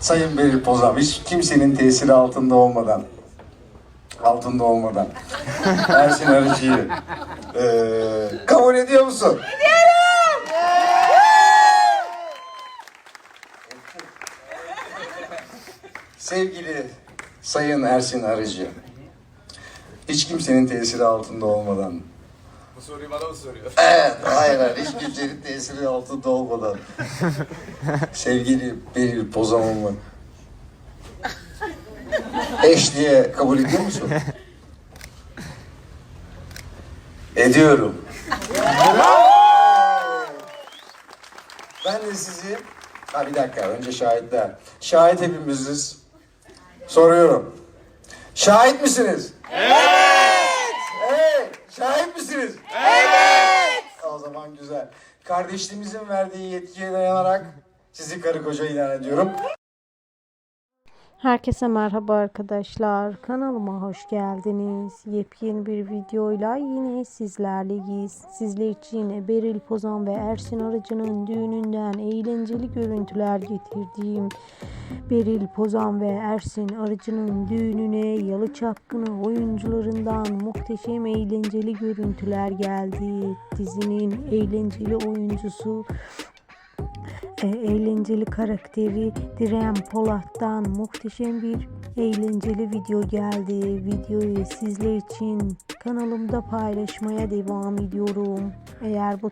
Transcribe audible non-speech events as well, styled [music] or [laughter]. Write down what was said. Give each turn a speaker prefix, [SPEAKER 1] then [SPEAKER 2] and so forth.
[SPEAKER 1] Sayın Beril Pozam, hiç kimsenin tesiri altında olmadan, altında olmadan, [laughs] Ersin Arıcı'yı eee, kabul ediyor musun? Sevgili Sayın Ersin Arıcı, hiç kimsenin tesiri altında olmadan,
[SPEAKER 2] Bu soruyu bana mı soruyor? [laughs]
[SPEAKER 1] Evet, hayır, hayır. Hiç kimsenin tesiri altında olmadan. [laughs] Sevgili Beril Pozamamı eş diye kabul ediyor musun? Ediyorum. ben de sizi... Ha bir dakika, önce şahitler. Şahit hepimiziz. Soruyorum. Şahit misiniz? Evet! Evet! Şahit misiniz? O zaman güzel. Kardeşliğimizin verdiği yetkiye dayanarak sizi karı koca ilan ediyorum.
[SPEAKER 3] Herkese merhaba arkadaşlar. Kanalıma hoş geldiniz. Yepyeni bir videoyla yine sizlerleyiz. Sizler için Beril Pozan ve Ersin Arıcı'nın düğününden eğlenceli görüntüler getirdiğim Beril Pozan ve Ersin Arıcı'nın düğününe Yalı Çapkını oyuncularından muhteşem eğlenceli görüntüler geldi. Dizinin eğlenceli oyuncusu e, eğlenceli karakteri Diren Polat'tan muhteşem bir eğlenceli video geldi. Videoyu sizler için kanalımda paylaşmaya devam ediyorum. Eğer bu